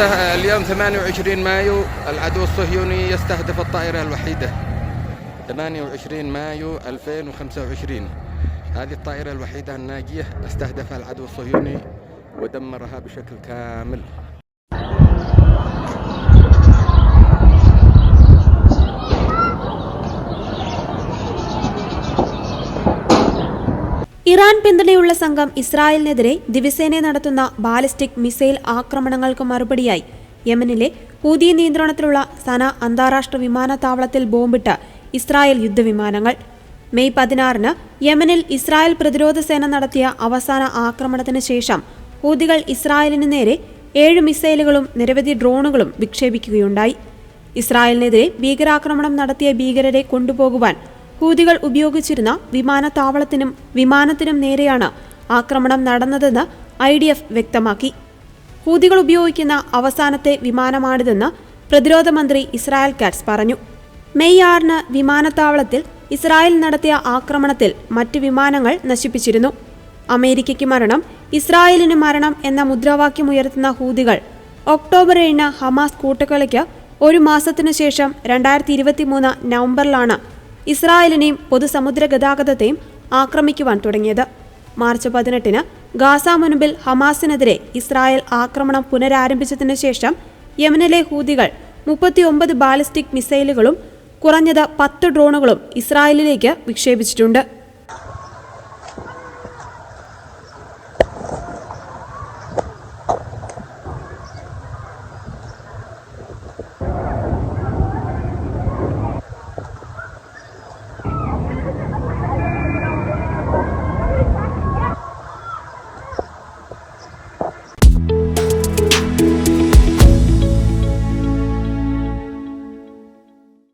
اليوم 28 مايو العدو الصهيوني يستهدف الطائرة الوحيدة. 28 مايو 2025 هذه الطائرة الوحيدة الناجية استهدفها العدو الصهيوني ودمرها بشكل كامل. Iran പിന്തുണയുള്ള സംഘം ഇസ്രായേലിനെതിരെ ദിവസേന നടത്തുന്ന ബാലിസ്റ്റിക് മിസൈൽ ആക്രമണങ്ങൾക്ക് മറുപടിയായി. യമനിലെ പുതിയ നിയന്ത്രണത്തിലുള്ള സന അന്താരാഷ്ട്ര വിമാനത്താവളത്തിൽ ബോംബിട്ട് ഇസ്രായേൽ യുദ്ധവിമാനങ്ങൾ. മെയ് പതിനാറിന് യമനിൽ ഇസ്രായേൽ പ്രതിരോധ സേന നടത്തിയ അവസാന ആക്രമണത്തിന് ശേഷം ഹൂതികൾ ഇസ്രായേലിന് നേരെ ഏഴ് മിസൈലുകളും നിരവധി ഡ്രോണുകളും വിക്ഷേപിക്കുകയുണ്ടായി. ഇസ്രായേലിനെതിരെ ഭീകരാക്രമണം നടത്തിയ ഭീകരരെ കൊണ്ടുപോകുവാൻ ഹൂതികൾ ഉപയോഗിച്ചിരുന്ന വിമാനത്താവളത്തിനും വിമാനത്തിനും നേരെയാണ് ആക്രമണം നടന്നതെന്ന് ഐ ഡി എഫ് വ്യക്തമാക്കി. ഹൂതികൾ ഉപയോഗിക്കുന്ന അവസാനത്തെ വിമാനമാണിതെന്ന് പ്രതിരോധ മന്ത്രി ഇസ്രായേൽ കാറ്റ്സ് പറഞ്ഞു. മെയ് ആറിന് വിമാനത്താവളത്തിൽ ഇസ്രായേൽ നടത്തിയ ആക്രമണത്തിൽ മറ്റ് വിമാനങ്ങൾ നശിപ്പിച്ചിരുന്നു. അമേരിക്കയ്ക്ക് മരണം ഇസ്രായേലിന് മരണം എന്ന മുദ്രാവാക്യമുയർത്തുന്ന ഹൂതികൾ ഒക്ടോബർ ഏഴിന് ഹമാസ് കൂട്ടക്കൊലയ്ക്ക് ഒരു മാസത്തിനു ശേഷം രണ്ടായിരത്തി ഇരുപത്തിമൂന്ന് നവംബറിലാണ് ഇസ്രായേലിനെയും പൊതുസമുദ്ര ഗതാഗതത്തെയും ആക്രമിക്കുവാൻ തുടങ്ങിയത്. മാർച്ച് പതിനെട്ടിന് ഗാസ മുൻപിൽ ഹമാസിനെതിരെ ഇസ്രായേൽ ആക്രമണം പുനരാരംഭിച്ചതിനു ശേഷം യമനിലെ ഹൂതികൾ മുപ്പത്തിയൊമ്പത് ബാലിസ്റ്റിക് മിസൈലുകളും കുറഞ്ഞത് പത്ത് ഡ്രോണുകളും ഇസ്രായേലിലേക്ക് വിക്ഷേപിച്ചിട്ടുണ്ട്.